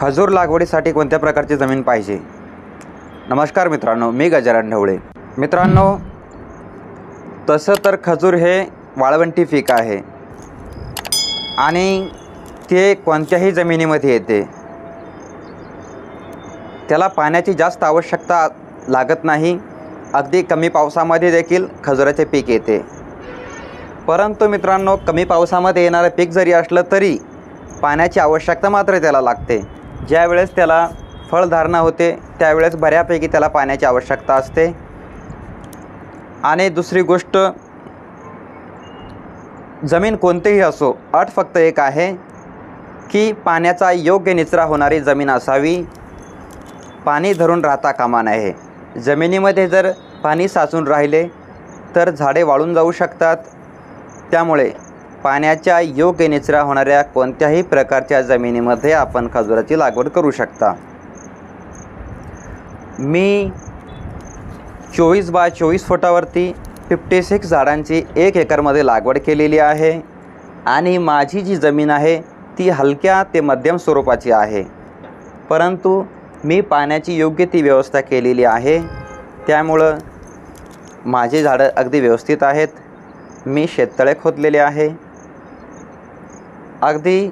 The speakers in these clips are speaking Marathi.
खजूर लागवडीसाठी कोणत्या प्रकारची जमीन पाहिजे? नमस्कार मित्रांनो मी गजानन ढवळे. मित्रांनो तसं तर खजूर हे वाळवंटी पीक आहे. आणि ते कोणत्याही जमिनीमध्ये येते. त्याला पाण्याची जास्त आवश्यकता लागत नाही. अगदी कमी पावसामध्ये देखील खजुराचे पीक येते. परंतु मित्रांनो कमी पावसामध्ये येणारं पीक जरी असलं तरी पाण्याची आवश्यकता मात्र त्याला लागते. ज्यावेळेस त्याला फळधारणा होते त्यावेळेस बऱ्यापैकी त्याला पाण्याची आवश्यकता असते. आणि दुसरी गोष्ट जमीन कोणतीही असो अट फक्त एक आहे की पाण्याचा योग्य निचरा होणारी जमीन असावी. पाणी धरून राहता कामा नये. जमिनीमध्ये जर पाणी साचून राहिले तर झाडे वाळून जाऊ शकतात. त्यामुळे पाण्याच्या योग्य निचरा होणाऱ्या कोणत्याही प्रकारच्या जमिनीमध्ये आपण खजुराची लागवड करू शकता. मी चोवीस बाय चोवीस फुटावरती फिफ्टी सिक्स झाडांची एक एकरमध्ये लागवड केलेली आहे आणि माझी जी जमीन आहे ती हलक्या ते मध्यम स्वरूपाची आहे. परंतु मी पाण्याची योग्य ती व्यवस्था केलेली आहे. त्यामुळं माझे झाडं अगदी व्यवस्थित आहेत. मी शेततळे खोदलेले आहे. अगदी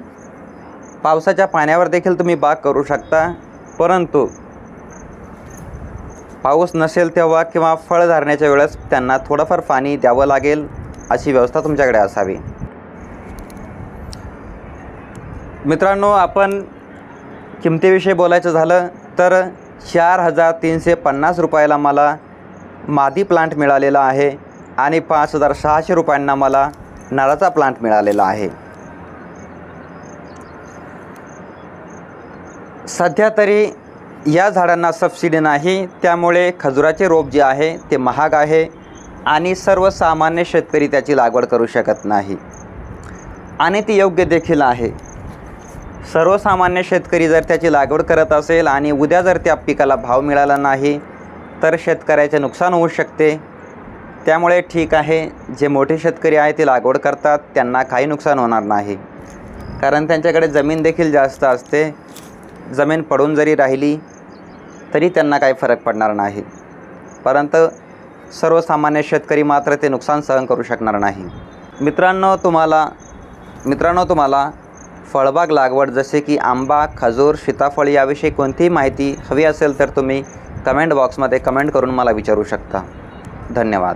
पावसाच्या पाण्यावर देखील तुम्ही बाग करू शकता. परंतु पाऊस नसेल तेव्हा किंवा फळ धरण्याच्या वेळेस त्यांना थोडंफार पाणी द्यावं लागेल अशी व्यवस्था तुमच्याकडे असावी. मित्रांनो आपण किमतीविषयी बोलायचं झालं तर चार हजार तीनशे पन्नास रुपयाला मला मादी प्लांट मिळालेला आहे आणि पाच हजार सहाशे रुपयांना मला नळाचा प्लांट मिळालेला आहे. सध्या तरी या झाडांना सबसिडी नाही. त्यामुळे खजुराचे रोप जे आहे ते महाग आहे आणि सर्वसामान्य शेतकरी त्याची लागवड करू शकत नाही. आणि ती योग्य देखील आहे. सर्वसामान्य शेतकरी जर त्याची लागवड करत असेल आणि उद्या जर त्या पिकाला भाव मिळाला नाही तर शेतकऱ्याचे नुकसान होऊ शकते. त्यामुळे ठीक आहे जे मोठे शेतकरी आहे ते लागवड करतात. त्यांना काही नुकसान होणार नाही. कारण त्यांच्याकडे जमीन देखील जास्त असते. जमीन पडून जरी राहिली तरी त्यांना काही फरक पडणार नाही. परंतु सर्वसामान्य शेतकरी मात्र ते नुकसान सहन करू शकणार नाही. मित्रांनो तुम्हाला मित्रांनो तुम्हाला फळबाग लागवड जसे की आंबा खजूर सीताफळ याविषयी कोणतीही माहिती हवी असेल तर तुम्ही कमेंट बॉक्समध्ये कमेंट करून मला विचारू शकता. धन्यवाद.